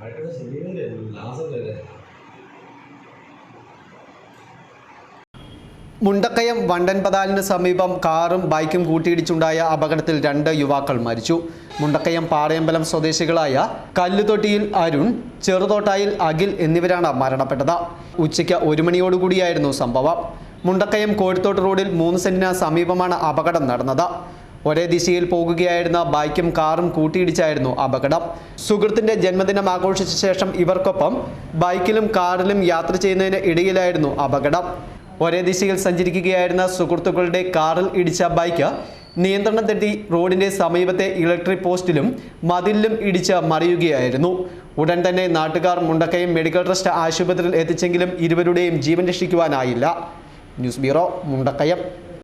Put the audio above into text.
ആൾക്കാരുടെ ശരീരം ലാസല്ലേ മുണ്ടക്കയം വണ്ടൻപതാലിന് സമീപം കാറും ബൈക്കും കൂട്ടിയിടിച്ചുണ്ടായ അപകടത്തിൽ രണ്ട് യുവാക്കൾ മരിച്ചു. മുണ്ടക്കയം പാറയമ്പലം സ്വദേശികളായ കല്ലുതൊട്ടിയിൽ അരുൺ ചെറുതോട്ടായിൽ അഖിൽ എന്നിവരാണ് മരണപ്പെട്ടത്. ഉച്ചയ്ക്ക് ഒരു മണിയോടുകൂടിയായിരുന്നു സംഭവം. മുണ്ടക്കയം കോഴിത്തോട്ട് റോഡിൽ മൂന്ന് സെന്റിന് സമീപമാണ് അപകടം നടന്നത്. ഒരേ ദിശയിൽ പോകുകയായിരുന്ന ബൈക്കും കാറും കൂട്ടിയിടിച്ചായിരുന്നു അപകടം. സുഹൃത്തിന്റെ ജന്മദിനം ആഘോഷിച്ച ശേഷം ഇവർക്കൊപ്പം ബൈക്കിലും കാറിലും യാത്ര ചെയ്യുന്നതിന് ഇടയിലായിരുന്നു അപകടം. ഒരേ ദിശയിൽ സഞ്ചരിക്കുകയായിരുന്ന സുഹൃത്തുക്കളുടെ കാറിൽ ഇടിച്ച ബൈക്ക് നിയന്ത്രണം തെറ്റി റോഡിന്റെ സമീപത്തെ ഇലക്ട്രിക് പോസ്റ്റിലും മതിലിലും ഇടിച്ച് മറിയുകയായിരുന്നു. ഉടൻ തന്നെ നാട്ടുകാർ മുണ്ടക്കയം മെഡിക്കൽ ട്രസ്റ്റ് ആശുപത്രിയിൽ എത്തിച്ചെങ്കിലും ഇരുവരുടെയും ജീവൻ രക്ഷിക്കുവാനായില്ല. News bureau Mundakayam.